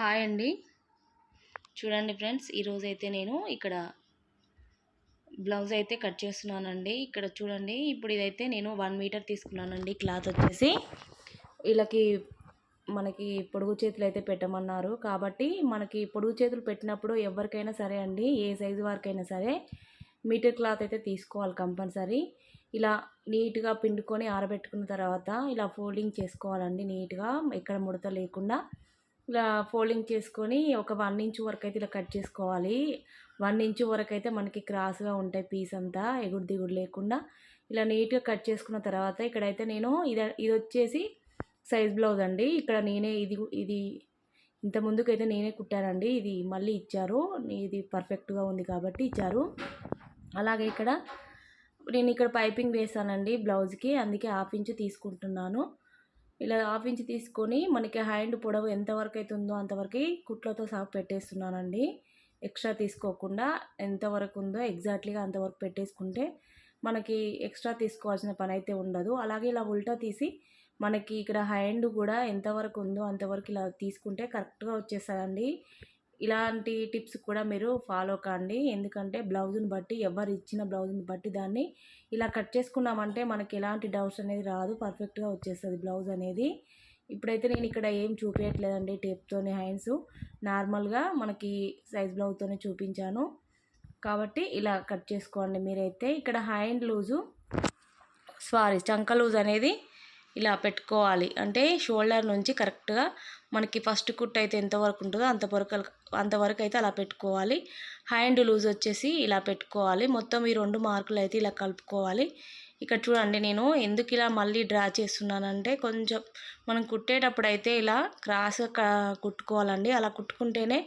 Hi అండి. చూడండి friends ఈరోజు అయితే నేను ఇక్కడ బ్లౌజ్ అయితే కట్ చేస్తున్నానండి. ఇక్కడ చూడండి ఇప్పుడు ఇదైతే నేను వన్ మీటర్ తీసుకున్నానండి క్లాత్ వచ్చేసి. వీళ్ళకి మనకి పొడుగు చేతులు అయితే పెట్టమన్నారు. కాబట్టి మనకి పొడుగు చేతులు పెట్టినప్పుడు ఎవరికైనా సరే అండి ఏ సైజు వారికైనా సరే మీటర్ క్లాత్ అయితే తీసుకోవాలి కంపల్సరీ. ఇలా నీట్గా పిండుకొని ఆరబెట్టుకున్న తర్వాత ఇలా ఫోల్డింగ్ చేసుకోవాలండి నీట్గా ఎక్కడ ముడత లేకుండా. ఇలా ఫోల్డింగ్ చేసుకొని ఒక వన్ ఇంచ్ వరకు అయితే ఇలా కట్ చేసుకోవాలి. వన్ ఇంచ్ వరకు అయితే మనకి క్రాస్గా ఉంటాయి పీస్ అంతా ఎగుడు దిగుడు లేకుండా. ఇలా నీట్గా కట్ చేసుకున్న తర్వాత ఇక్కడైతే నేను ఇది ఇది వచ్చేసి సైజ్ బ్లౌజ్ అండి. ఇక్కడ నేనే ఇది ఇది ఇంత ముందుకైతే నేనే కుట్టానండి. ఇది మళ్ళీ ఇచ్చారు. ఇది పర్ఫెక్ట్గా ఉంది కాబట్టి ఇచ్చారు. అలాగే ఇక్కడ నేను ఇక్కడ పైపింగ్ వేసానండి బ్లౌజ్కి. అందుకే హాఫ్ ఇంచ్ తీసుకుంటున్నాను. ఇలా హాఫ్ ఇంచ్ తీసుకొని మనకి హ్యాండ్ పొడవు ఎంతవరకు అయితే ఉందో అంతవరకు కుట్లతో సహా పెట్టేస్తున్నానండి. ఎక్స్ట్రా తీసుకోకుండా ఎంతవరకు ఉందో ఎగ్జాక్ట్లీగా అంతవరకు పెట్టేసుకుంటే మనకి ఎక్స్ట్రా తీసుకోవాల్సిన పని అయితే ఉండదు. అలాగే ఇలా ఉల్టా తీసి మనకి ఇక్కడ హ్యాండ్ కూడా ఎంతవరకు ఉందో అంతవరకు ఇలా తీసుకుంటే కరెక్ట్గా వచ్చేస్తుందండి. ఇలాంటి టిప్స్ కూడా మీరు ఫాలో కాండి. ఎందుకంటే బ్లౌజ్ని బట్టి ఎవరు ఇచ్చిన బ్లౌజ్ని బట్టి దాన్ని ఇలా కట్ చేసుకున్నామంటే మనకి ఎలాంటి డౌట్స్ అనేది రాదు. పర్ఫెక్ట్గా వచ్చేస్తుంది బ్లౌజ్ అనేది. ఇప్పుడైతే నేను ఇక్కడ ఏం చూపించట్లేదండి టేప్తోనే హ్యాండ్స్. నార్మల్గా మనకి సైజ్ బ్లౌజ్తోనే చూపించాను. కాబట్టి ఇలా కట్ చేసుకోండి మీరైతే. ఇక్కడ హ్యాండ్ లూజు సారీ చంక లూజ్ అనేది ఇలా పెట్టుకోవాలి. అంటే షోల్డర్ నుంచి కరెక్ట్గా మనకి ఫస్ట్ కుట్ అయితే ఎంతవరకు ఉంటుందో అంతవరకు అంతవరకు అయితే అలా పెట్టుకోవాలి. హ్యాండ్ లూజ్ వచ్చేసి ఇలా పెట్టుకోవాలి. మొత్తం ఈ రెండు మార్కులు అయితే ఇలా కలుపుకోవాలి. ఇక్కడ చూడండి నేను ఎందుకు ఇలా మళ్ళీ డ్రా చేస్తున్నానంటే కొంచెం మనం కుట్టేటప్పుడు అయితే ఇలా క్రాస్గా కుట్టుకోవాలండి. అలా కుట్టుకుంటేనే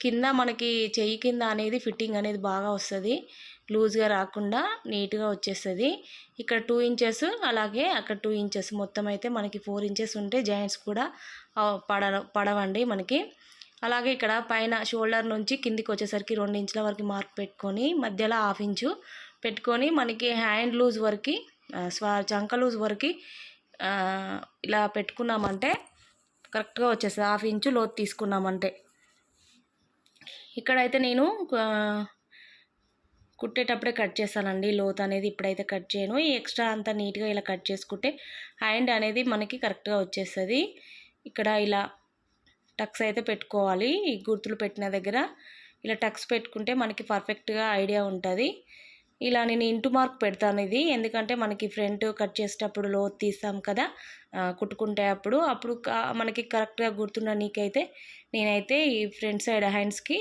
కింద మనకి చెయ్యి కింద అనేది ఫిట్టింగ్ అనేది బాగా వస్తుంది. లూజ్గా రాకుండా నీట్గా వచ్చేస్తుంది. ఇక్కడ టూ ఇంచెస్ అలాగే అక్కడ టూ ఇంచెస్. మొత్తం అయితే మనకి ఫోర్ ఇంచెస్ ఉంటే జాయింట్స్ కూడా పడ పడవండి మనకి. అలాగే ఇక్కడ పైన షోల్డర్ నుంచి కిందికి వచ్చేసరికి రెండు ఇంచుల వరకు మార్క్ పెట్టుకొని మధ్యలో హాఫ్ ఇంచు పెట్టుకొని మనకి హ్యాండ్ లూజ్ వరకు స్వా చంక లూజ్ వరకు ఇలా పెట్టుకున్నామంటే కరెక్ట్గా వచ్చేస్తుంది. హాఫ్ ఇంచు లోతు తీసుకున్నామంటే. ఇక్కడైతే నేను కుట్టేటప్పుడే కట్ చేస్తానండి. లోత్ అనేది ఇప్పుడైతే కట్ చేయను. ఈ ఎక్స్ట్రా అంతా నీట్గా ఇలా కట్ చేసుకుంటే హ్యాండ్ అనేది మనకి కరెక్ట్గా వచ్చేస్తుంది. ఇక్కడ ఇలా టక్స్ అయితే పెట్టుకోవాలి. ఈ గుర్తులు పెట్టిన దగ్గర ఇలా టక్స్ పెట్టుకుంటే మనకి పర్ఫెక్ట్గా ఐడియా ఉంటుంది. ఇలా నేను ఇంటూ మార్క్ పెడతాను ఇది. ఎందుకంటే మనకి ఫ్రంట్ కట్ చేసేటప్పుడు లోత్ తీస్తాం కదా కుట్టుకుంటే అప్పుడు. అప్పుడు మనకి కరెక్ట్గా గుర్తున్న నీకైతే నేనైతే ఈ ఫ్రంట్ సైడ్ హ్యాండ్స్కి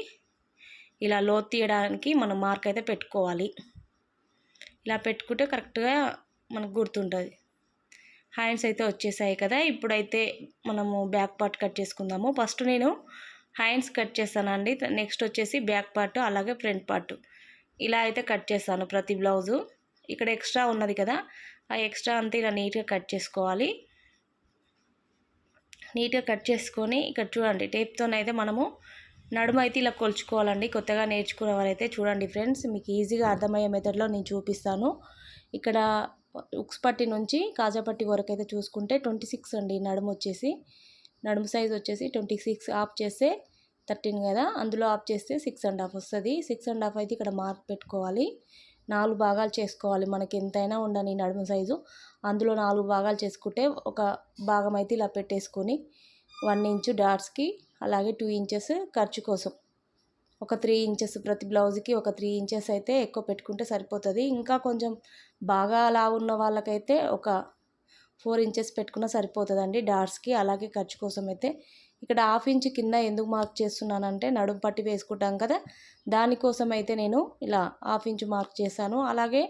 ఇలా లోతు తీయడానికి మనం మార్క్ అయితే పెట్టుకోవాలి. ఇలా పెట్టుకుంటే కరెక్ట్గా మనకు గుర్తుంటుంది. హ్యాండ్స్ అయితే వచ్చేసాయి కదా ఇప్పుడైతే మనము బ్యాక్ పార్ట్ కట్ చేసుకుందాము. ఫస్ట్ నేను హ్యాండ్స్ కట్ చేస్తానండి నెక్స్ట్ వచ్చేసి బ్యాక్ పార్ట్ అలాగే ఫ్రంట్ పార్ట్ ఇలా అయితే కట్ చేస్తాను ప్రతి బ్లౌజు ఇక్కడ ఎక్స్ట్రా ఉన్నది కదా ఆ ఎక్స్ట్రా అంతా ఇలా నీట్గా కట్ చేసుకోవాలి. నీట్గా కట్ చేసుకొని ఇక్కడ చూడండి టేప్తోనైతే మనము నడుము అయితే ఇలా కొలుచుకోవాలండి. కొత్తగా నేర్చుకునే వారైతే చూడండి ఫ్రెండ్స్ మీకు ఈజీగా అర్థమయ్యే మెథడ్లో నేను చూపిస్తాను. ఇక్కడ ఉక్స్ పట్టి నుంచి కాజాపట్టి వరకు అయితే చూసుకుంటే ట్వంటీ సిక్స్ అండి నడుము వచ్చేసి. నడుము సైజ్ వచ్చేసి ట్వంటీ సిక్స్ ఆఫ్ చేస్తే థర్టీన్ కదా. అందులో ఆఫ్ చేస్తే సిక్స్ అండ్ హాఫ్ వస్తుంది. సిక్స్ అండ్ హాఫ్ అయితే ఇక్కడ మార్క్ పెట్టుకోవాలి. నాలుగు భాగాలు చేసుకోవాలి. మనకి ఎంతైనా ఉండని నడుము సైజు. అందులో నాలుగు భాగాలు చేసుకుంటే ఒక భాగం అయితే ఇలా పెట్టేసుకొని వన్ ఇంచు డాట్స్కి అలాగే టూ ఇంచెస్ ఖర్చు కోసం. ఒక త్రీ ఇంచెస్ ప్రతి బ్లౌజ్కి ఒక త్రీ ఇంచెస్ అయితే ఎక్కువ పెట్టుకుంటే సరిపోతుంది. ఇంకా కొంచెం బాగా అలా ఉన్న వాళ్ళకైతే ఒక ఫోర్ ఇంచెస్ పెట్టుకున్నా సరిపోతుందండి డాట్స్కి. అలాగే ఖర్చు కోసం అయితే ఇక్కడ హాఫ్ ఇంచ్ కింద ఎందుకు మార్క్ చేస్తున్నానంటే నడుము పట్టి వేసుకుంటాం కదా దానికోసం అయితే నేను ఇలా హాఫ్ ఇంచ్ మార్క్ చేశాను. అలాగే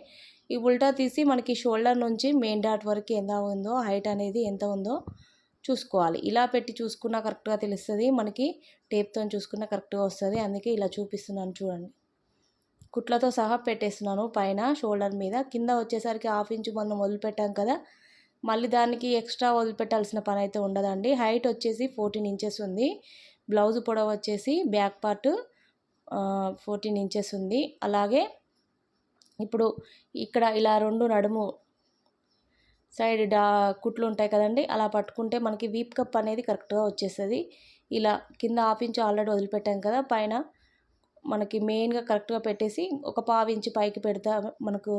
ఈ ఉల్టా తీసి మనకి షోల్డర్ నుంచి మెయిన్ డాట్ వరకు ఎంత ఉందో హైట్ అనేది ఎంత ఉందో చూసుకోవాలి. ఇలా పెట్టి చూసుకున్నా కరెక్ట్గా తెలుస్తుంది. మనకి టేప్తో చూసుకున్నా కరెక్ట్గా వస్తుంది. అందుకే ఇలా చూపిస్తున్నాను చూడండి. కుట్లతో సహా పెట్టేస్తున్నాను. పైన షోల్డర్ మీద. కింద వచ్చేసరికి హాఫ్ ఇంచు మనం వదిలిపెట్టాం కదా. మళ్ళీ దానికి ఎక్స్ట్రా వదిలిపెట్టాల్సిన పని అయితే ఉండదండి. హైట్ వచ్చేసి ఫోర్టీన్ ఇంచెస్ ఉంది. బ్లౌజ్ పొడవు వచ్చేసి బ్యాక్ పార్ట్ ఫోర్టీన్ ఇంచెస్ ఉంది. అలాగే ఇప్పుడు ఇక్కడ ఇలా రెండు నడుము సైడ్ డా కుట్లు ఉంటాయి కదండి అలా పట్టుకుంటే మనకి వీప్ కప్ అనేది కరెక్ట్గా వచ్చేస్తుంది. ఇలా కింద హాఫ్ ఇంచ్ ఆల్రెడీ వదిలిపెట్టాం కదా పైన మనకి మెయిన్గా కరెక్ట్గా పెట్టేసి ఒక పావు ఇంచు పైకి పెడతా మనకు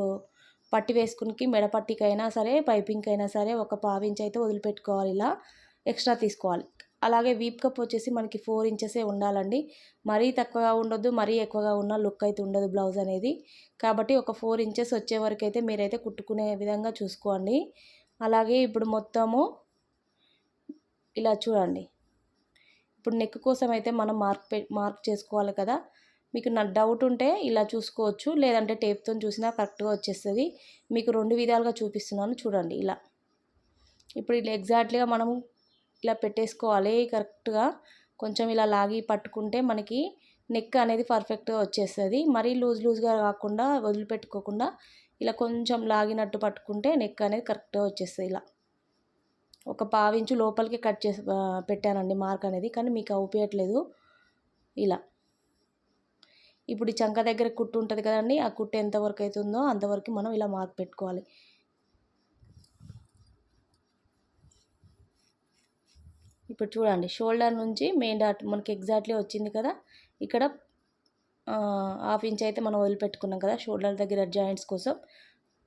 పట్టి వేసుకునికి మెడ పట్టికైనా సరే పైపింగ్ అయినా సరే ఒక పావు ఇంచ్ అయితే వదిలిపెట్టుకోవాలి. ఇలా ఎక్స్ట్రా తీసుకోవాలి. అలాగే వీప్ కప్ వచ్చేసి మనకి ఫోర్ ఇంచెసే ఉండాలండి. మరీ తక్కువగా ఉండొద్దు మరీ ఎక్కువగా ఉన్న లుక్ అయితే ఉండదు బ్లౌజ్ అనేది. కాబట్టి ఒక ఫోర్ ఇంచెస్ వచ్చే వరకు అయితే మీరైతే కుట్టుకునే విధంగా చూసుకోండి. అలాగే ఇప్పుడు మొత్తము ఇలా చూడండి. ఇప్పుడు నెక్ కోసం అయితే మనం మార్క్ పె మార్క్ చేసుకోవాలి కదా. మీకు నా డౌట్ ఉంటే ఇలా చూసుకోవచ్చు లేదంటే టేప్తో చూసినా కరెక్ట్గా వచ్చేస్తుంది. మీకు రెండు విధాలుగా చూపిస్తున్నాను చూడండి ఇలా. ఇప్పుడు ఇలా ఎగ్జాక్ట్లీగా మనము ఇలా పెట్టేసుకోవాలి కరెక్ట్గా కొంచెం ఇలా లాగి పట్టుకుంటే మనకి నెక్ అనేది పర్ఫెక్ట్గా వచ్చేస్తుంది. మరీ లూజ్ లూజ్గా కాకుండా వదిలిపెట్టుకోకుండా ఇలా కొంచెం లాగినట్టు పట్టుకుంటే నెక్ అనేది కరెక్ట్గా వచ్చేస్తుంది ఇలా. ఒక పావించు లోపలికి కట్ చేసి పెట్టానండి మార్క్ అనేది కానీ మీకు అవుపేయట్లేదు ఇలా. ఇప్పుడు ఈ చంక దగ్గర కుట్టు ఉంటుంది కదండి ఆ కుట్టు ఎంతవరకు అవుతుందో అంతవరకు మనం ఇలా మార్క్ పెట్టుకోవాలి. ఇప్పుడు చూడండి షోల్డర్ నుంచి మెయిన్ డాట్ మనకి ఎగ్జాక్ట్లీ వచ్చింది కదా. ఇక్కడ హాఫ్ ఇంచ్ అయితే మనం వదిలిపెట్టుకున్నాం కదా షోల్డర్ దగ్గర జాయింట్స్ కోసం.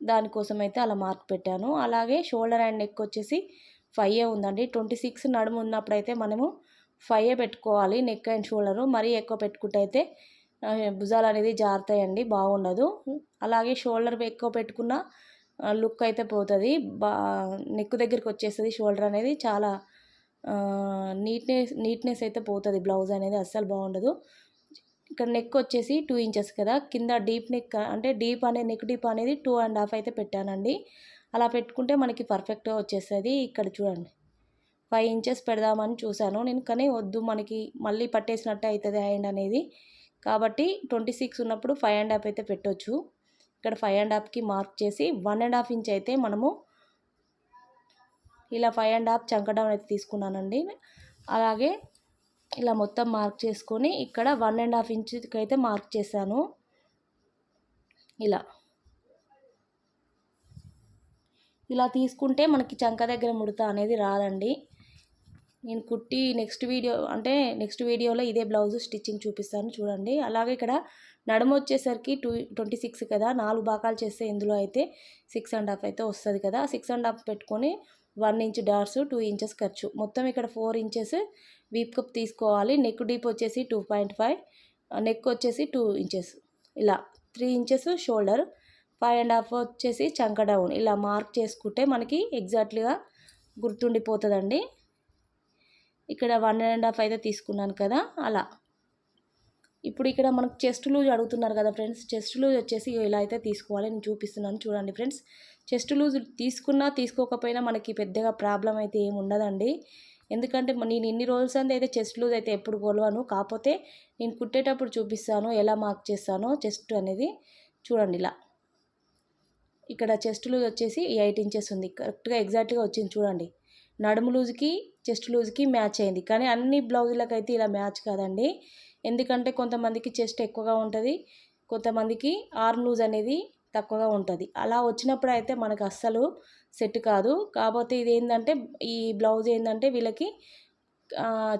దానికోసం అయితే అలా మార్క్ పెట్టాను. అలాగే షోల్డర్ అండ్ నెక్ వచ్చేసి ఫైవ్ ఉందండి. ట్వంటీ సిక్స్ నడుము ఉన్నప్పుడు అయితే మనము ఫైవ్ పెట్టుకోవాలి నెక్ అండ్ షోల్డర్. మరీ ఎక్కువ పెట్టుకుంటే అయితే భుజాలు అనేది జారుతాయండి బాగుండదు. అలాగే షోల్డర్ ఎక్కువ పెట్టుకున్న లుక్ అయితే పోతుంది. బా నెక్ దగ్గరికి వచ్చేస్తుంది షోల్డర్ అనేది. చాలా నీట్నెస్ నీట్నెస్ అయితే పోతుంది బ్లౌజ్ అనేది అస్సలు బాగుండదు. ఇక్కడ నెక్ వచ్చేసి టూ ఇంచెస్ కదా. కింద డీప్ నెక్ అంటే డీప్ అనేది నెక్ డీప్ అనేది టూ అండ్ హాఫ్ అయితే పెట్టానండి. అలా పెట్టుకుంటే మనకి పర్ఫెక్ట్గా వచ్చేస్తుంది. ఇక్కడ చూడండి. ఫైవ్ ఇంచెస్ పెడదామని చూశాను నేను కానీ వద్దు మనకి మళ్ళీ పట్టేసినట్టు అవుతుంది హ్యాండ్ అనేది. కాబట్టి ట్వంటీ సిక్స్ ఉన్నప్పుడు ఫైవ్ అండ్ హాఫ్ అయితే పెట్టవచ్చు ఇక్కడ ఫైవ్ అండ్ హాఫ్కి మార్క్ చేసి వన్ అండ్ హాఫ్ ఇంచ్ అయితే మనము ఇలా ఫైవ్ అండ్ హాఫ్ చంకడం అయితే తీసుకున్నానండి. అలాగే ఇలా మొత్తం మార్క్ చేసుకొని ఇక్కడ వన్ అండ్ హాఫ్ ఇంచ్కి అయితే మార్క్ చేశాను. ఇలా. ఇలా తీసుకుంటే మనకి చంక దగ్గర ముడత అనేది రాదండి. నేను కుట్టి నెక్స్ట్ వీడియో అంటే నెక్స్ట్ వీడియోలో ఇదే బ్లౌజ్ స్టిచ్చింగ్ చూపిస్తాను చూడండి. అలాగే ఇక్కడ నడుము వచ్చేసరికి టూ ట్వంటీ సిక్స్ కదా నాలుగు భాగాలు చేస్తే ఇందులో అయితే సిక్స్ అండ్ హాఫ్ అయితే వస్తుంది కదా. సిక్స్ అండ్ హాఫ్ పెట్టుకొని one inch darts two inches ఖర్చు. మొత్తం ఇక్కడ ఫోర్ ఇంచెస్ వీప్ కప్ తీసుకోవాలి. నెక్ డీప్ వచ్చేసి టూ పాయింట్ ఫైవ్ నెక్ వచ్చేసి టూ ఇంచెస్. ఇలా three inches shoulder five and half వచ్చేసి చంక డౌన్. ఇలా మార్క్ చేసుకుంటే మనకి ఎగ్జాక్ట్లీగా గుర్తుండిపోతుందండి. ఇక్కడ వన్ అండ్ హాఫ్ అయితే తీసుకున్నాను కదా అలా. ఇప్పుడు ఇక్కడ మనకు చెస్ట్ లూజ్ అడుగుతున్నారు కదా ఫ్రెండ్స్ చెస్ట్ లూజ్ వచ్చేసి ఇలా అయితే తీసుకోవాలి. నేను చూపిస్తున్నాను. చూడండి ఫ్రెండ్స్ చెస్ట్ లూజ్ తీసుకున్నా తీసుకోకపోయినా మనకి పెద్దగా ప్రాబ్లం అయితే ఏమి ఉండదండి. ఎందుకంటే నేను ఇన్ని రోజులు అంతా అయితే చెస్ట్ లూజ్ అయితే ఎప్పుడు కొలవను. కాకపోతే నేను కుట్టేటప్పుడు చూపిస్తాను ఎలా మార్క్ చేస్తానో చెస్ట్ అనేది చూడండి ఇలా. ఇక్కడ చెస్ట్ లూజ్ వచ్చేసి ఎయిట్ ఇంచెస్ ఉంది. కరెక్ట్గా ఎగ్జాక్ట్గా వచ్చింది చూడండి. నడుము లూజ్కి చెస్ట్ లూజ్కి మ్యాచ్ అయింది. కానీ అన్ని బ్లౌజులకైతే ఇలా మ్యాచ్ కాదండి. ఎందుకంటే కొంతమందికి చెస్ట్ ఎక్కువగా ఉంటుంది. కొంతమందికి ఆర్మ్ లూజ్ అనేది తక్కువగా ఉంటుంది. అలా వచ్చినప్పుడు అయితే మనకు అస్సలు సెట్ కాదు. కాకపోతే ఇది ఏంటంటే ఈ బ్లౌజ్ ఏంటంటే వీళ్ళకి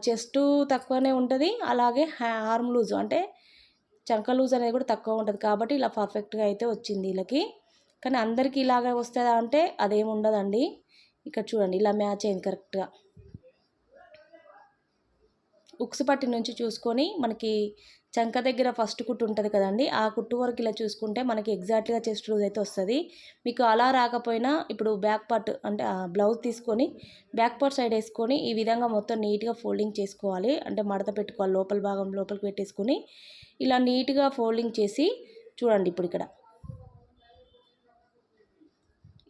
చెస్ట్ తక్కువనే ఉంటుంది. అలాగే ఆర్మ్ లూజ్ అంటే చంక లూజ్ అనేది కూడా తక్కువ ఉంటుంది. కాబట్టి ఇలా పర్ఫెక్ట్గా అయితే వచ్చింది వీళ్ళకి. కానీ అందరికీ ఇలాగే వస్తుందా అంటే అదేమి ఉండదండి. ఇక్కడ చూడండి ఇలా మ్యాచ్ అయింది కరెక్ట్గా. ఉక్స్ పట్టి నుంచి చూసుకొని మనకి చంక దగ్గర ఫస్ట్ కుట్టు ఉంటుంది కదండి ఆ కుట్టు వరకు ఇలా చూసుకుంటే మనకి ఎగ్జాక్ట్గా చెస్ట్ లూజ్ అయితే వస్తుంది. మీకు అలా రాకపోయినా ఇప్పుడు బ్యాక్ పార్ట్ అంటే బ్లౌజ్ తీసుకొని బ్యాక్ పార్ట్ సైడ్ వేసుకొని ఈ విధంగా మొత్తం నీట్గా ఫోల్డింగ్ చేసుకోవాలి. అంటే మడత పెట్టుకోవాలి లోపల భాగం లోపలికి పెట్టేసుకొని ఇలా నీట్గా ఫోల్డింగ్ చేసి చూడండి ఇప్పుడు ఇక్కడ.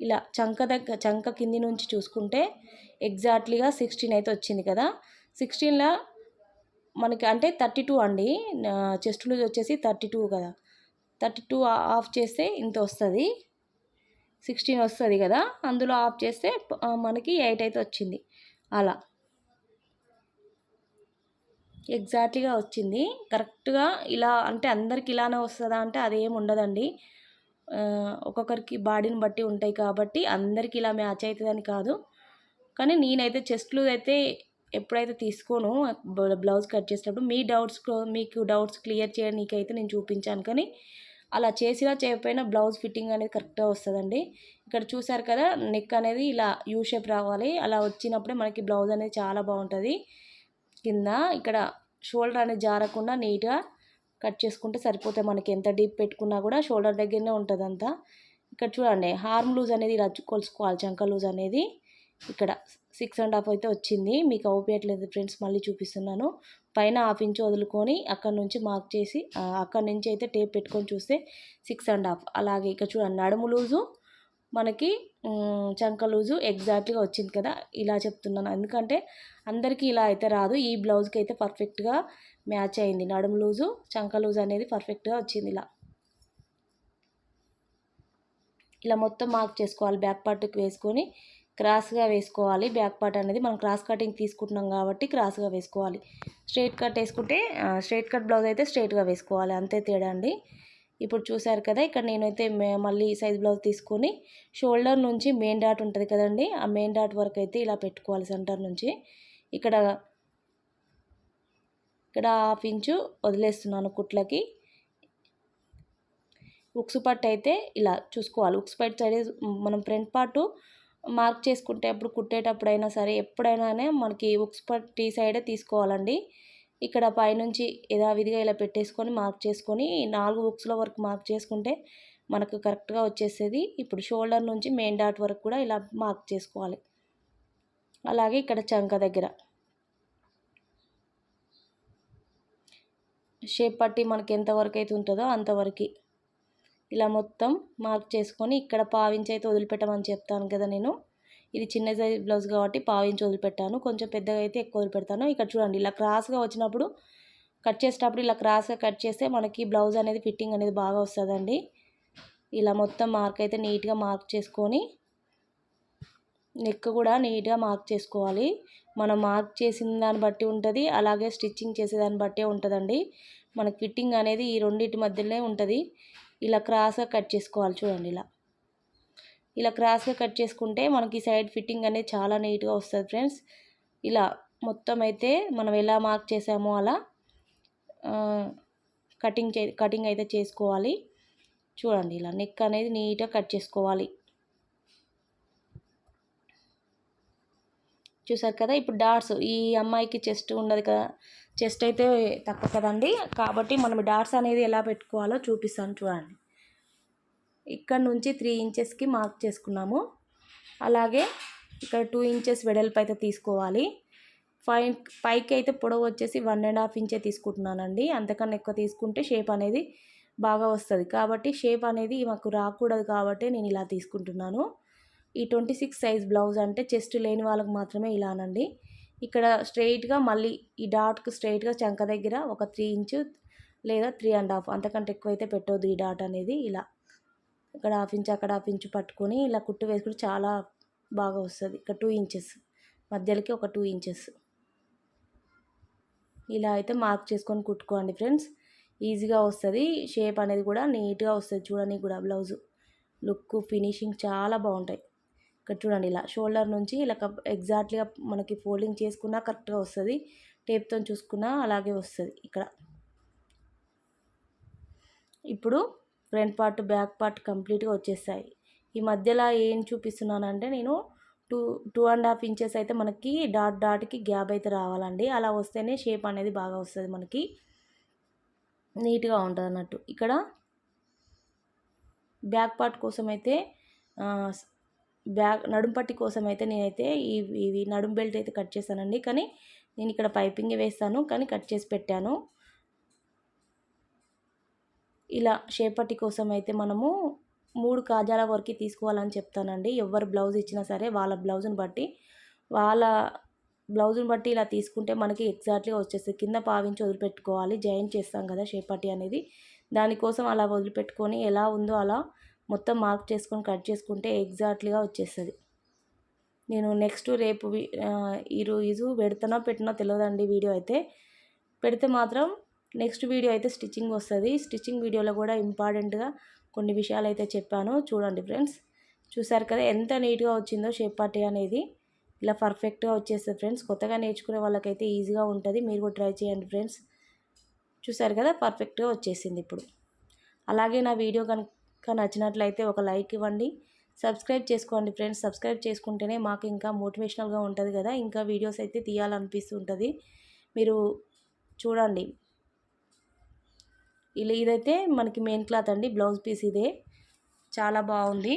ఇలా చంక దగ్గర చంక కింది నుంచి చూసుకుంటే ఎగ్జాక్ట్లీగా సిక్స్టీన్ అయితే వచ్చింది కదా. సిక్స్టీన్లో మనకి అంటే థర్టీ టూ అండి. చెస్ట్ లూజ్ వచ్చేసి థర్టీ టూ కదా. థర్టీ టూ ఆఫ్ చేస్తే ఇంత వస్తుంది. సిక్స్టీన్ వస్తుంది కదా. అందులో ఆఫ్ చేస్తే మనకి ఎయిట్ అయితే వచ్చింది. అలా. ఎగ్జాక్ట్లీగా వచ్చింది. కరెక్ట్గా ఇలా అంటే అందరికి ఇలానే వస్తుందా అంటే అదేం ఉండదండి. ఒక్కొక్కరికి బాడీని బట్టి ఉంటాయి కాబట్టి అందరికి ఇలా మ్యాచ్ అవుతుందని కాదు. కానీ నేనైతే చెస్ట్ లూజ్ అయితే ఎప్పుడైతే తీసుకోను బ్లౌజ్ కట్ చేసేటప్పుడు మీ డౌట్స్ మీకు డౌట్స్ క్లియర్ చేయడానికైతే నేను చూపించాను. కానీ అలా చేసినా చేయకపోయినా బ్లౌజ్ ఫిట్టింగ్ అనేది కరెక్ట్గా వస్తుందండి. ఇక్కడ చూసారు కదా నెక్ అనేది ఇలా యూ షేప్ రావాలి. అలా వచ్చినప్పుడే మనకి బ్లౌజ్ అనేది చాలా బాగుంటుంది. కింద ఇక్కడ షోల్డర్ అనేది జారకుండా నీట్గా కట్ చేసుకుంటే సరిపోతాయి మనకి ఎంత డీప్ పెట్టుకున్నా కూడా షోల్డర్ దగ్గరనే ఉంటుంది అంతా ఇక్కడ చూడండి హార్మ్ లూజ్ అనేది ఇలా కొలుసుకోవాలి చంక లూజ్ అనేది. ఇక్కడ సిక్స్ అండ్ హాఫ్ అయితే వచ్చింది. మీకు అవుపేయట్లేదు ఫ్రెండ్స్ మళ్ళీ చూపిస్తున్నాను. పైన హాఫ్ ఇంచ్ వదులుకొని అక్కడ నుంచి మార్క్ చేసి అక్కడ నుంచి అయితే టేప్ పెట్టుకొని చూస్తే సిక్స్ అండ్ హాఫ్. అలాగే ఇక్కడ చూడండి నడుము లూజు మనకి చంక లూజు ఎగ్జాక్ట్గా వచ్చింది కదా ఇలా చెప్తున్నాను. ఎందుకంటే అందరికీ ఇలా అయితే రాదు. ఈ బ్లౌజ్కి అయితే పర్ఫెక్ట్గా మ్యాచ్ అయింది. నడుము లూజు చంక లూజ్ అనేది పర్ఫెక్ట్గా వచ్చింది ఇలా. ఇలా మొత్తం మార్క్ చేసుకోవాలి. బ్యాక్ పార్ట్కి వేసుకొని క్రాస్గా వేసుకోవాలి. బ్యాక్ పార్ట్ అనేది మనం క్రాస్ కటింగ్ తీసుకుంటున్నాం కాబట్టి క్రాస్గా వేసుకోవాలి. స్ట్రైట్ కట్ వేసుకుంటే స్ట్రైట్ కట్ బ్లౌజ్ అయితే స్ట్రైట్గా వేసుకోవాలి. అంతే తేడా అండి. ఇప్పుడు చూసారు కదా ఇక్కడ నేనైతే మళ్ళీ సైజ్ బ్లౌజ్ తీసుకొని షోల్డర్ నుంచి మెయిన్ డాట్ ఉంటుంది కదండి ఆ మెయిన్ డాట్ వరకు అయితే ఇలా పెట్టుకోవాలి సెంటర్ నుంచి. ఇక్కడ ఇక్కడ హాఫ్ ఇంచు వదిలేస్తున్నాను కుట్లకి. ఉక్స్ పట్టు అయితే ఇలా చూసుకోవాలి. ఉక్స్ పట్టు సైడ్ మనం ఫ్రంట్ పార్ట్ మార్క్ చేసుకుంటే అప్పుడు కుట్టేటప్పుడైనా సరే ఎప్పుడైనానే మనకి ఉక్స్ పట్టి సైడే తీసుకోవాలండి. ఇక్కడ పైనుంచి యథావిధిగా ఇలా పెట్టేసుకొని మార్క్ చేసుకొని నాలుగు ఉక్స్ల వరకు మార్క్ చేసుకుంటే మనకు కరెక్ట్గా వచ్చేసేది. ఇప్పుడు షోల్డర్ నుంచి మెయిన్ డాట్ వరకు కూడా ఇలా మార్క్ చేసుకోవాలి. అలాగే ఇక్కడ చంక దగ్గర. షేప్ పట్టి మనకి ఎంతవరకు అయితే ఉంటుందో అంతవరకు. ఇలా మొత్తం మార్క్ చేసుకొని ఇక్కడ పావించి అయితే వదిలిపెట్టమని చెప్తాను కదా నేను. ఇది చిన్న సైజ్ బ్లౌజ్ కాబట్టి పావించి వదిలిపెట్టాను. కొంచెం పెద్దగా అయితే ఎక్కువ వదిలిపెడతాను. ఇక్కడ చూడండి ఇలా క్రాస్గా వచ్చినప్పుడు కట్ చేసేటప్పుడు ఇలా క్రాస్గా కట్ చేస్తే మనకి బ్లౌజ్ అనేది ఫిట్టింగ్ అనేది బాగా వస్తుందండి. ఇలా మొత్తం మార్క్ అయితే నీట్గా మార్క్ చేసుకొని నెక్ కూడా నీట్గా మార్క్ చేసుకోవాలి. మనం మార్క్ చేసిన దాన్ని బట్టి ఉంటుంది అలాగే స్టిచ్చింగ్ చేసేదాన్ని బట్టే ఉంటుందండి. మనకి ఫిట్టింగ్ అనేది ఈ రెండింటి మధ్యలోనే ఉంటుంది. ఇలా క్రాస్గా కట్ చేసుకోవాలి చూడండి ఇలా. ఇలా క్రాస్గా కట్ చేసుకుంటే మనకి సైడ్ ఫిట్టింగ్ అనేది చాలా నీట్గా వస్తుంది ఫ్రెండ్స్. ఇలా మొత్తం అయితే మనం ఎలా మార్క్ చేసామో అలా కటింగ్ చే కటింగ్ అయితే చేసుకోవాలి. చూడండి ఇలా నెక్ అనేది నీట్గా కట్ చేసుకోవాలి. చూసారు కదా ఇప్పుడు డాట్స్ ఈ అమ్మాయికి చెస్ట్ ఉండదు కదా చెస్ట్ అయితే తక్కువ కదండి. కాబట్టి మనం డాట్స్ అనేది ఎలా పెట్టుకోవాలో చూపిస్తాను చూడండి. ఇక్కడ నుంచి త్రీ ఇంచెస్కి మార్క్ చేసుకున్నాము. అలాగే ఇక్కడ టూ ఇంచెస్ వెడల్పు అయితే తీసుకోవాలి. ఫైవ్ పైకి అయితే పొడవు వచ్చేసి వన్ అండ్ హాఫ్ ఇంచే తీసుకుంటున్నానండి. అంతకన్నా ఎక్కువ తీసుకుంటే షేప్ అనేది బాగా వస్తుంది. కాబట్టి షేప్ అనేది మాకు రాకూడదు కాబట్టి నేను ఇలా తీసుకుంటున్నాను. ఈ ట్వంటీ సిక్స్ సైజ్ బ్లౌజ్ అంటే చెస్ట్ లేని వాళ్ళకి మాత్రమే ఇలానండి. ఇక్కడ స్ట్రైట్గా మళ్ళీ ఈ డాట్కి స్ట్రైట్గా చంక దగ్గర ఒక త్రీ ఇంచు లేదా త్రీ అండ్ హాఫ్ అంతకంటే ఎక్కువ అయితే పెట్టొద్దు ఈ డాట్ అనేది ఇలా. ఇక్కడ హాఫ్ ఇంచ్ అక్కడ హాఫ్ ఇంచు పట్టుకొని ఇలా కుట్టు వేసుకుంటే చాలా బాగా వస్తుంది. ఇక్కడ టూ ఇంచెస్ మధ్యలోకి ఒక టూ ఇంచెస్. ఇలా అయితే మార్క్ చేసుకొని కుట్టుకోండి ఫ్రెండ్స్. ఈజీగా వస్తుంది. షేప్ అనేది కూడా నీట్గా వస్తుంది. చూడడానికి కూడా బ్లౌజు. లుక్ ఫినిషింగ్ చాలా బాగుంటాయి. ఇక్కడ చూడండి ఇలా షోల్డర్ నుంచి ఇలా ఎగ్జాక్ట్లీగా మనకి ఫోల్డింగ్ చేసుకున్నా కరెక్ట్గా వస్తుంది. టేప్తో చూసుకున్నా అలాగే వస్తుంది ఇక్కడ. ఇప్పుడు ఫ్రంట్ పార్ట్ బ్యాక్ పార్ట్ కంప్లీట్గా వచ్చేస్తాయి ఈ మధ్యలో ఏం చూపిస్తున్నానంటే నేను two two and half inches అయితే మనకి డాట్ డాట్కి గ్యాప్ అయితే రావాలండి. అలా వస్తేనే షేప్ అనేది బాగా వస్తుంది మనకి. నీట్గా ఉంటుంది అన్నట్టు ఇక్కడ బ్యాక్ పార్ట్ కోసం అయితే బ్యాక్ నడుంపట్టి కోసం అయితే నేనైతే ఇవి ఇవి నడుం బెల్ట్ అయితే కట్ చేశానండి. కానీ నేను ఇక్కడ పైపింగ్ వేస్తాను కానీ కట్ చేసి పెట్టాను. ఇలా షేపట్టి కోసం అయితే మనము మూడు కాజాల వరకు తీసుకోవాలని చెప్తానండి. ఎవరు బ్లౌజ్ ఇచ్చినా సరే వాళ్ళ బ్లౌజ్ని బట్టి వాళ్ళ బ్లౌజ్ని బట్టి ఇలా తీసుకుంటే మనకి ఎగ్జాక్ట్లీగా వచ్చేస్తుంది కింద పావించి వదిలిపెట్టుకోవాలి. జాయిన్ చేస్తాం కదా షేపట్టి అనేది. దానికోసం అలా వదిలిపెట్టుకొని ఎలా ఉందో అలా మొత్తం మార్క్ చేసుకొని కట్ చేసుకుంటే ఎగ్జాక్ట్లీగా వచ్చేస్తుంది. నేను నెక్స్ట్ రేపు ఈరోజు పెడతానో పెట్టినో తెలియదండి వీడియో అయితే. పెడితే మాత్రం నెక్స్ట్ వీడియో అయితే స్టిచ్చింగ్ వస్తుంది. స్టిచ్చింగ్ వీడియోలో కూడా ఇంపార్టెంట్గా కొన్ని విషయాలు అయితే చెప్పాను. చూడండి ఫ్రెండ్స్. చూసారు కదా ఎంత నీట్గా వచ్చిందో షేప్ అనేది. ఇలా పర్ఫెక్ట్గా వచ్చేస్తుంది ఫ్రెండ్స్. కొత్తగా నేర్చుకునే వాళ్ళకైతే ఈజీగా ఉంటుంది. మీరు కూడా ట్రై చేయండి ఫ్రెండ్స్. చూసారు కదా పర్ఫెక్ట్గా వచ్చేసింది ఇప్పుడు. అలాగే నా వీడియో కనుక నచ్చినట్లయితే ఒక లైక్ ఇవ్వండి. సబ్స్క్రైబ్ చేసుకోండి ఫ్రెండ్స్. సబ్స్క్రైబ్ చేసుకుంటేనే మాకు ఇంకా మోటివేషనల్గా ఉంటుంది కదా. ఇంకా వీడియోస్ అయితే తీయాలనిపిస్తుంటుంది. మీరు చూడండి. ఇలా ఇదైతే మనకి మెయిన్ క్లాత్ అండి. బ్లౌజ్ పీస్ ఇదే. చాలా బాగుంది.